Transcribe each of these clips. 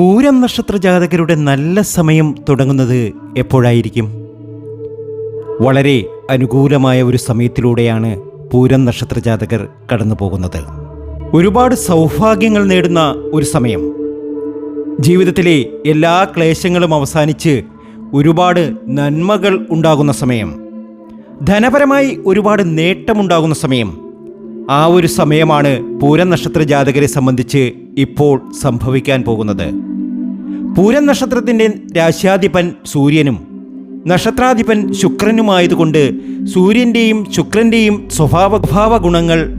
പൂരം നക്ഷത്ര ജാതകരുടെ നല്ല സമയം തുടങ്ങുന്നത് എപ്പോഴായിരിക്കും? വളരെ അനുകൂലമായ ഒരു സമയത്തിലൂടെയാണ് പൂരം നക്ഷത്ര ജാതകർ കടന്നു പോകുന്നത് ഒരുപാട് സൗഭാഗ്യങ്ങൾ നേടുന്ന ഒരു സമയം. ജീവിതത്തിലെ എല്ലാ ക്ലേശങ്ങളും അവസാനിച്ച് ഒരുപാട് നന്മകൾ ഉണ്ടാകുന്ന സമയം. ധനപരമായി ഒരുപാട് നേട്ടമുണ്ടാകുന്ന സമയം. ആ ഒരു സമയമാണ് പൂരം നക്ഷത്ര ജാതകരെ സംബന്ധിച്ച് ഇപ്പോൾ സംഭവിക്കാൻ പോകുന്നത്. പൂരം നക്ഷത്രത്തിന്റെ രാശ്യാധിപൻ സൂര്യനും നക്ഷത്രാധിപൻ ശുക്രനുമായതുകൊണ്ട് സൂര്യന്റെയും ശുക്രന്റെയും സ്വഭാവഭാവ ഗുണങ്ങൾ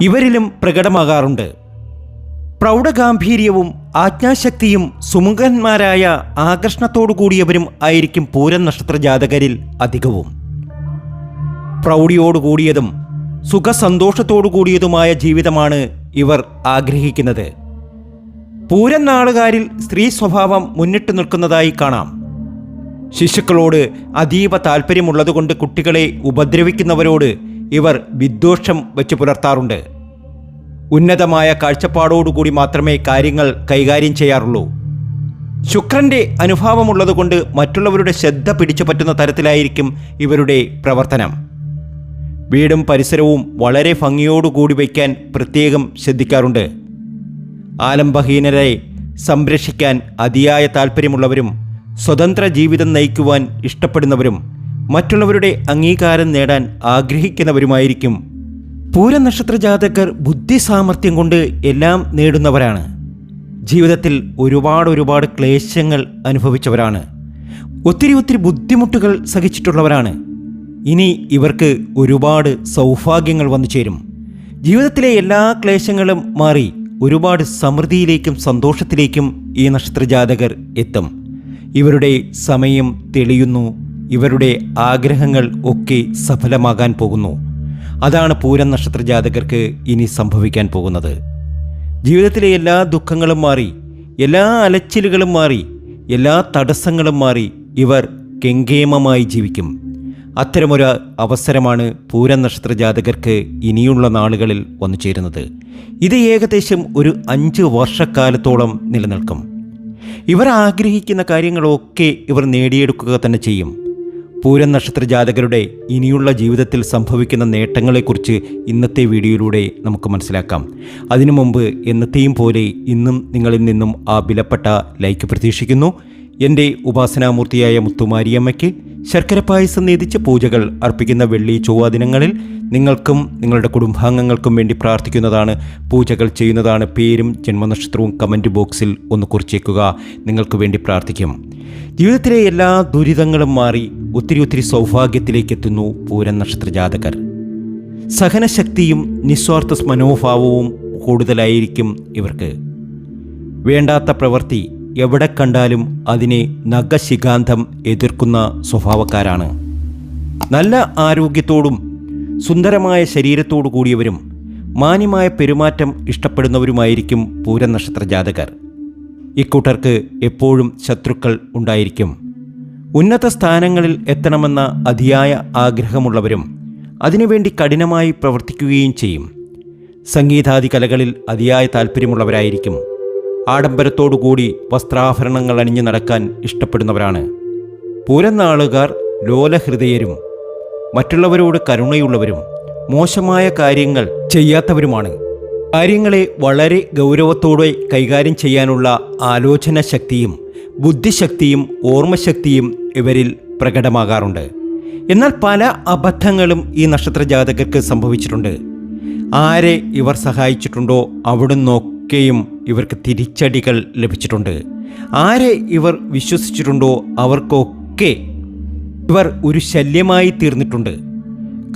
ഇവരിലും പ്രകടമാകാറുണ്ട്. പ്രൗഢഗാംഭീര്യവും ആജ്ഞാശക്തിയും സുമുഖന്മാരായ ആകർഷണത്തോടു കൂടിയവരും ആയിരിക്കും പൂരം നക്ഷത്ര ജാതകരിൽ അധികവും. പ്രൗഢിയോടുകൂടിയതും സുഖസന്തോഷത്തോടു കൂടിയതുമായ ജീവിതമാണ് ഇവർ ആഗ്രഹിക്കുന്നത്. പൂരം നാളുകാരിൽ സ്ത്രീ സ്വഭാവം മുന്നിട്ട് നിൽക്കുന്നതായി കാണാം. ശിശുക്കളോട് അതീവ താല്പര്യമുള്ളതുകൊണ്ട് കുട്ടികളെ ഉപദ്രവിക്കുന്നവരോട് ഇവർ വിദ്വേഷം വെച്ച് പുലർത്താറുണ്ട്. ഉന്നതമായ കാഴ്ചപ്പാടോടുകൂടി മാത്രമേ കാര്യങ്ങൾ കൈകാര്യം ചെയ്യാറുള്ളൂ. ശുക്രന്റെ അനുഭാവമുള്ളതുകൊണ്ട് മറ്റുള്ളവരുടെ ശ്രദ്ധ പിടിച്ചു പറ്റുന്ന തരത്തിലായിരിക്കും ഇവരുടെ പ്രവർത്തനം. വീടും പരിസരവും വളരെ ഭംഗിയോടുകൂടി വയ്ക്കാൻ പ്രത്യേകം ശ്രദ്ധിക്കാറുണ്ട്. ആലംബഹീനരെ സംരക്ഷിക്കാൻ അതിയായ താൽപ്പര്യമുള്ളവരും സ്വതന്ത്ര ജീവിതം നയിക്കുവാൻ ഇഷ്ടപ്പെടുന്നവരും മറ്റുള്ളവരുടെ അംഗീകാരം നേടാൻ ആഗ്രഹിക്കുന്നവരുമായിരിക്കും. പൂരനക്ഷത്ര ജാതകർ ബുദ്ധി സാമർഥ്യം കൊണ്ട് എല്ലാം നേടുന്നവരാണ്. ജീവിതത്തിൽ ഒരുപാട് ഒരുപാട് ക്ലേശങ്ങൾ അനുഭവിച്ചവരാണ്. ഒത്തിരി ഒത്തിരി ബുദ്ധിമുട്ടുകൾ സഹിച്ചിട്ടുള്ളവരാണ്. ഇനി ഇവർക്ക് ഒരുപാട് സൗഭാഗ്യങ്ങൾ വന്നു ചേരും ജീവിതത്തിലെ എല്ലാ ക്ലേശങ്ങളും മാറി. ഒരുപാട് സമൃദ്ധിയിലേക്കും സന്തോഷത്തിലേക്കും ഈ നക്ഷത്രജാതകർ എത്തും. ഇവരുടെ സമയം തെളിയുന്നു. ഇവരുടെ ആഗ്രഹങ്ങൾ ഒക്കെ സഫലമാകാൻ പോകുന്നു. അതാണ് പൂരം നക്ഷത്രജാതകർക്ക് ഇനി സംഭവിക്കാൻ പോകുന്നത്. ജീവിതത്തിലെ എല്ലാ ദുഃഖങ്ങളും മാറി എല്ലാ അലച്ചിലുകളും മാറി എല്ലാ തടസ്സങ്ങളും മാറി ഇവർ കെങ്കേമമായി ജീവിക്കും. അത്തരമൊരു അവസരമാണ് പൂരം നക്ഷത്ര ജാതകർക്ക് ഇനിയുള്ള നാളുകളിൽ വന്നു ചേരുന്നത്. ഇത് ഏകദേശം ഒരു അഞ്ച് വർഷക്കാലത്തോളം നിലനിൽക്കും. ഇവർ ആഗ്രഹിക്കുന്ന കാര്യങ്ങളൊക്കെ ഇവർ നേടിയെടുക്കുക തന്നെ ചെയ്യും. പൂരം നക്ഷത്ര ജാതകരുടെ ഇനിയുള്ള ജീവിതത്തിൽ സംഭവിക്കുന്ന നേട്ടങ്ങളെക്കുറിച്ച് ഇന്നത്തെ വീഡിയോയിലൂടെ നമുക്ക് മനസ്സിലാക്കാം. അതിനു മുമ്പ് എന്നത്തെയും പോലെ ഇന്നും നിങ്ങളിൽ നിന്നും ആ വിലപ്പെട്ട ലൈക്ക് പ്രതീക്ഷിക്കുന്നു. എന്റെ ഉപാസനാമൂർത്തിയായ മുത്തുമാരിയമ്മയ്ക്ക് ശർക്കര പായസം നീതിച്ച് പൂജകൾ അർപ്പിക്കുന്ന വെള്ളി ചൊവ്വ ദിനങ്ങളിൽ നിങ്ങൾക്കും നിങ്ങളുടെ കുടുംബാംഗങ്ങൾക്കും വേണ്ടി പ്രാർത്ഥിക്കുന്നതാണ് പൂജകൾ ചെയ്യുന്നതാണ് പേരും ജന്മനക്ഷത്രവും കമന്റ് ബോക്സിൽ ഒന്ന് കുറിച്ചേക്കുക. നിങ്ങൾക്ക് വേണ്ടി പ്രാർത്ഥിക്കും. ജീവിതത്തിലെ എല്ലാ ദുരിതങ്ങളും മാറി ഒത്തിരി ഒത്തിരി സൗഭാഗ്യത്തിലേക്ക് എത്തുന്നു പൂരൻ നക്ഷത്ര ജാതകർ. സഹനശക്തിയും നിസ്വാർത്ഥ മനോഭാവവും കൂടുതലായിരിക്കും ഇവർക്ക്. വേണ്ടാത്ത പ്രവൃത്തി എവിടെ കണ്ടാലും അതിനെ നഖശികാന്തം എതിർക്കുന്ന സ്വഭാവക്കാരാണ്. നല്ല ആരോഗ്യത്തോടും സുന്ദരമായ ശരീരത്തോടു കൂടിയവരും മാന്യമായ പെരുമാറ്റം ഇഷ്ടപ്പെടുന്നവരുമായിരിക്കും പൂരനക്ഷത്ര ജാതകർ. ഇക്കൂട്ടർക്ക് എപ്പോഴും ശത്രുക്കൾ ഉണ്ടായിരിക്കും. ഉന്നത സ്ഥാനങ്ങളിൽ എത്തണമെന്ന അതിയായ ആഗ്രഹമുള്ളവരും അതിനുവേണ്ടി കഠിനമായി പ്രവർത്തിക്കുകയും ചെയ്യും. സംഗീതാദി കലകളിൽ അതിയായ താല്പര്യമുള്ളവരായിരിക്കും ആഡംബരത്തോടുകൂടി വസ്ത്രാഭരണങ്ങൾ അണിഞ്ഞു നടക്കാൻ ഇഷ്ടപ്പെടുന്നവരാണ്. പൂരനാളുകാർ ലോലഹൃദയരും മറ്റുള്ളവരോട് കരുണയുള്ളവരും മോശമായ കാര്യങ്ങൾ ചെയ്യാത്തവരുമാണ്. കാര്യങ്ങളെ വളരെ ഗൗരവത്തോടെ കൈകാര്യം ചെയ്യാനുള്ള ആലോചന ശക്തിയും ബുദ്ധിശക്തിയും ഓർമ്മശക്തിയും ഇവരിൽ പ്രകടമാകാറുണ്ട്. എന്നാൽ പല അബദ്ധങ്ങളും ഈ നക്ഷത്ര ജാതകർക്ക് സംഭവിച്ചിട്ടുണ്ട്. ആരെ ഇവർ സഹായിച്ചിട്ടുണ്ടോ അവിടുന്നൊക്കെയും ഇവർക്ക് തിരിച്ചടികൾ ലഭിച്ചിട്ടുണ്ട്. ആരെ ഇവർ വിശ്വസിച്ചിട്ടുണ്ടോ അവർക്കൊക്കെ ഇവർ ഒരു ശല്യമായി തീർന്നിട്ടുണ്ട്.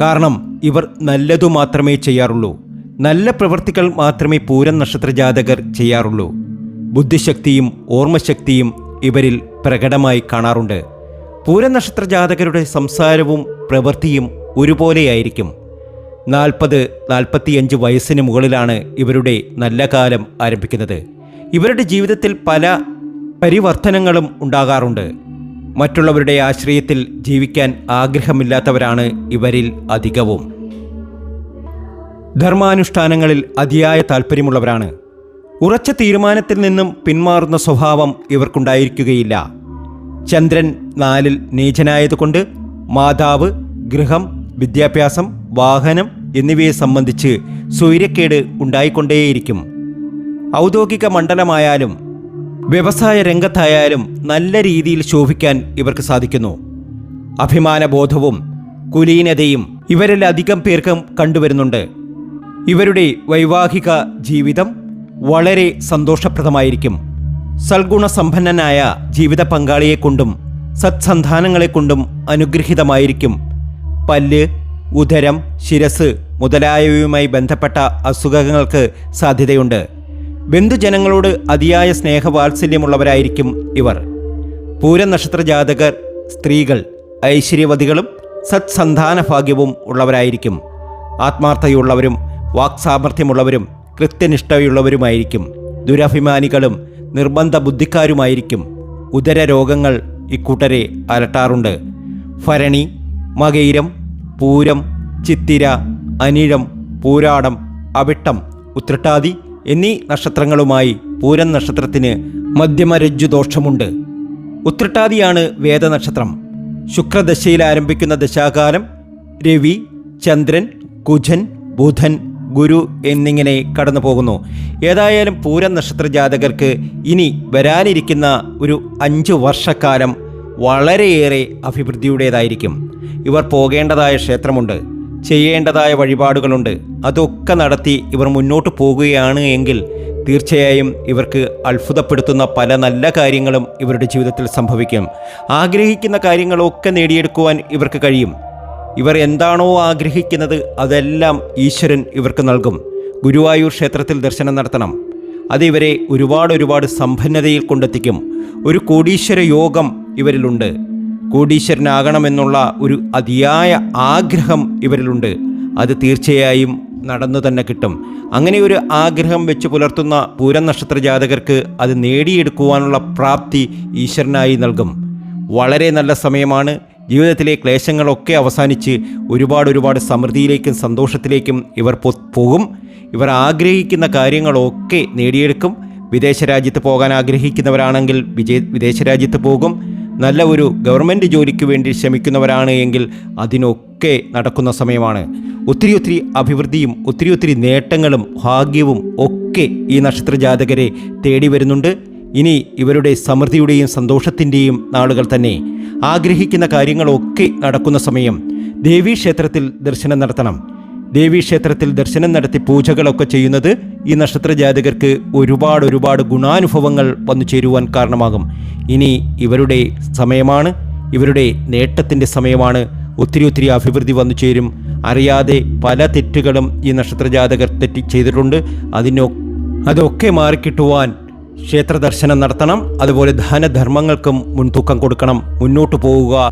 കാരണം ഇവർ നല്ലതു മാത്രമേ ചെയ്യാറുള്ളൂ. നല്ല പ്രവൃത്തികൾ മാത്രമേ പൂരം നക്ഷത്ര ജാതകർ ചെയ്യാറുള്ളൂ. ബുദ്ധിശക്തിയും ഓർമ്മശക്തിയും ഇവരിൽ പ്രകടമായി കാണാറുണ്ട്. പൂരനക്ഷത്ര ജാതകരുടെ സംസാരവും പ്രവൃത്തിയും ഒരുപോലെയായിരിക്കും. നാൽപ്പത് നാൽപ്പത്തിയഞ്ച് വയസ്സിന് മുകളിലാണ് ഇവരുടെ നല്ല കാലം ആരംഭിക്കുന്നത്. ഇവരുടെ ജീവിതത്തിൽ പല പരിവർത്തനങ്ങളും ഉണ്ടാകാറുണ്ട്. മറ്റുള്ളവരുടെ ആശ്രയത്തിൽ ജീവിക്കാൻ ആഗ്രഹമില്ലാത്തവരാണ് ഇവരിൽ അധികവും. ധർമാനുഷ്ഠാനങ്ങളിൽ അതിയായ താല്പര്യമുള്ളവരാണ് ഉറച്ച തീരുമാനത്തിൽ നിന്നും പിന്മാറുന്ന സ്വഭാവം ഇവർക്കുണ്ടായിരിക്കുകയില്ല. ചന്ദ്രൻ നാലിൽ നീചനായതുകൊണ്ട് മാതാവ് ഗൃഹം വിദ്യാഭ്യാസം വാഹനം എന്നിവയെ സംബന്ധിച്ച് സ്വൈര്യക്കേട് ഉണ്ടായിക്കൊണ്ടേയിരിക്കും. ഔദ്യോഗിക മണ്ഡലമായാലും വ്യവസായ രംഗത്തായാലും നല്ല രീതിയിൽ ശോഭിക്കാൻ ഇവർക്ക് സാധിക്കുന്നു. അഭിമാനബോധവും കുലീനതയും ഇവരിൽ അധികം പേർക്കും കണ്ടുവരുന്നുണ്ട്. ഇവരുടെ വൈവാഹിക ജീവിതം വളരെ സന്തോഷപ്രദമായിരിക്കും. സൽഗുണസമ്പന്നനായ ജീവിത പങ്കാളിയെക്കൊണ്ടും സത്സന്താനങ്ങളെക്കൊണ്ടും അനുഗ്രഹീതമായിരിക്കും. പല്ല് ഉദരം ശിരസ് മുതലായവയുമായി ബന്ധപ്പെട്ട അസുഖങ്ങൾക്ക് സാധ്യതയുണ്ട്. ബന്ധുജനങ്ങളോട് അതിയായ സ്നേഹവാത്സല്യമുള്ളവരായിരിക്കും ഇവർ. പൂരനക്ഷത്ര ജാതകർ സ്ത്രീകൾ ഐശ്വര്യവതികളും സത്സന്താന ഭാഗ്യവും ഉള്ളവരായിരിക്കും. ആത്മാർത്ഥതയുള്ളവരും വാക്സാമർഥ്യമുള്ളവരും കൃത്യനിഷ്ഠയുള്ളവരുമായിരിക്കും. ദുരഭിമാനികളും നിർബന്ധ ബുദ്ധിക്കാരുമായിരിക്കും ഉദര രോഗങ്ങൾ ഇക്കൂട്ടരെ അലട്ടാറുണ്ട്. ഭരണി മകയിരം പൂരം ചിത്തിര അനിഴം പൂരാടം അവിട്ടം ഉത്രട്ടാതി എന്നീ നക്ഷത്രങ്ങളുമായി പൂരൻ നക്ഷത്രത്തിന് മധ്യമരജ്ജു ദോഷമുണ്ട് ഉത്രട്ടാതിയാണ് വേദനക്ഷത്രം. ശുക്രദശയിൽ ആരംഭിക്കുന്ന ദശാകാലം രവി ചന്ദ്രൻ കുജൻ ബുധൻ ഗുരു എന്നിങ്ങനെ കടന്നു പോകുന്നു ഏതായാലും പൂരം നക്ഷത്ര ജാതകർക്ക് ഇനി വരാനിരിക്കുന്ന ഒരു അഞ്ച് വർഷക്കാലം വളരെയേറെ അഭിവൃദ്ധിയുടേതായിരിക്കും. ഇവർ പോകേണ്ടതായ ക്ഷേത്രമുണ്ട്. ചെയ്യേണ്ടതായ വഴിപാടുകളുണ്ട്. അതൊക്കെ നടത്തി ഇവർ മുന്നോട്ട് പോകുകയാണ് എങ്കിൽ തീർച്ചയായും ഇവർക്ക് അത്ഭുതപ്പെടുത്തുന്ന പല നല്ല കാര്യങ്ങളും ഇവരുടെ ജീവിതത്തിൽ സംഭവിക്കും. ആഗ്രഹിക്കുന്ന കാര്യങ്ങളൊക്കെ നേടിയെടുക്കുവാൻ ഇവർക്ക് കഴിയും. ഇവർ എന്താണോ ആഗ്രഹിക്കുന്നത് അതെല്ലാം ഈശ്വരൻ ഇവർക്ക് നൽകും. ഗുരുവായൂർ ക്ഷേത്രത്തിൽ ദർശനം നടത്തണം. അത് ഇവരെ ഒരുപാട് ഒരുപാട് സമ്പന്നതയിൽ കൊണ്ടെത്തിക്കും. ഒരു കോടീശ്വര യോഗം ഇവരിലുണ്ട്. കോടീശ്വരനാകണമെന്നുള്ള ഒരു അതിയായ ആഗ്രഹം ഇവരിലുണ്ട്. അത് തീർച്ചയായും നടന്നു തന്നെ കിട്ടും. അങ്ങനെ ഒരു ആഗ്രഹം വെച്ച് പുലർത്തുന്ന പൂരം നക്ഷത്ര ജാതകർക്ക് അത് നേടിയെടുക്കുവാനുള്ള പ്രാപ്തി ഈശ്വരനായി നൽകും. വളരെ നല്ല സമയമാണ്. ജീവിതത്തിലെ ക്ലേശങ്ങളൊക്കെ അവസാനിച്ച് ഒരുപാട് ഒരുപാട് സമൃദ്ധിയിലേക്കും സന്തോഷത്തിലേക്കും ഇവർ പോകും. ഇവർ ആഗ്രഹിക്കുന്ന കാര്യങ്ങളൊക്കെ നേടിയെടുക്കും. വിദേശ രാജ്യത്ത് പോകാൻ ആഗ്രഹിക്കുന്നവരാണെങ്കിൽ വിജയ വിദേശ രാജ്യത്ത് പോകും. നല്ല ഒരു ഗവൺമെന്റ് ജോലിക്ക് വേണ്ടി ശ്രമിക്കുന്നവരാണ് എങ്കിൽ അതിനൊക്കെ നടക്കുന്ന സമയമാണ്. ഒത്തിരി ഒത്തിരി അഭിവൃദ്ധിയും ഒത്തിരി ഒത്തിരി നേട്ടങ്ങളും ഭാഗ്യവും ഒക്കെ ഈ നക്ഷത്ര ജാതകരെ തേടി വരുന്നുണ്ട്. ഇനി ഇവരുടെ സമൃദ്ധിയുടെയും സന്തോഷത്തിന്റെയും നാളുകൾ തന്നെ. ആഗ്രഹിക്കുന്ന കാര്യങ്ങളൊക്കെ നടക്കുന്ന സമയം. ദേവീക്ഷേത്രത്തിൽ ദർശനം നടത്തണം. ദേവീക്ഷേത്രത്തിൽ ദർശനം നടത്തി പൂജകളൊക്കെ ചെയ്യുന്നത് ഈ നക്ഷത്ര ജാതകർക്ക് ഒരുപാട് ഒരുപാട് ഗുണാനുഭവങ്ങൾ വന്നു ചേരുവാൻ കാരണമാകും. ഇനി ഇവരുടെ സമയമാണ്. ഇവരുടെ നേട്ടത്തിന്റെ സമയമാണ്. ഒത്തിരി ഒത്തിരി അഭിവൃദ്ധി വന്നു ചേരും. അറിയാതെ പല തെറ്റുകളും ഈ നക്ഷത്ര ജാതകർ തെറ്റി ചെയ്തിട്ടുണ്ട്. അതിനൊ അതൊക്കെ മാറിക്കിട്ടുവാൻ ക്ഷേത്ര ദർശനം നടത്തണം. അതുപോലെ ദാനധർമ്മങ്ങൾക്കും മുൻതൂക്കം കൊടുക്കണം. മുന്നോട്ട് പോവുക.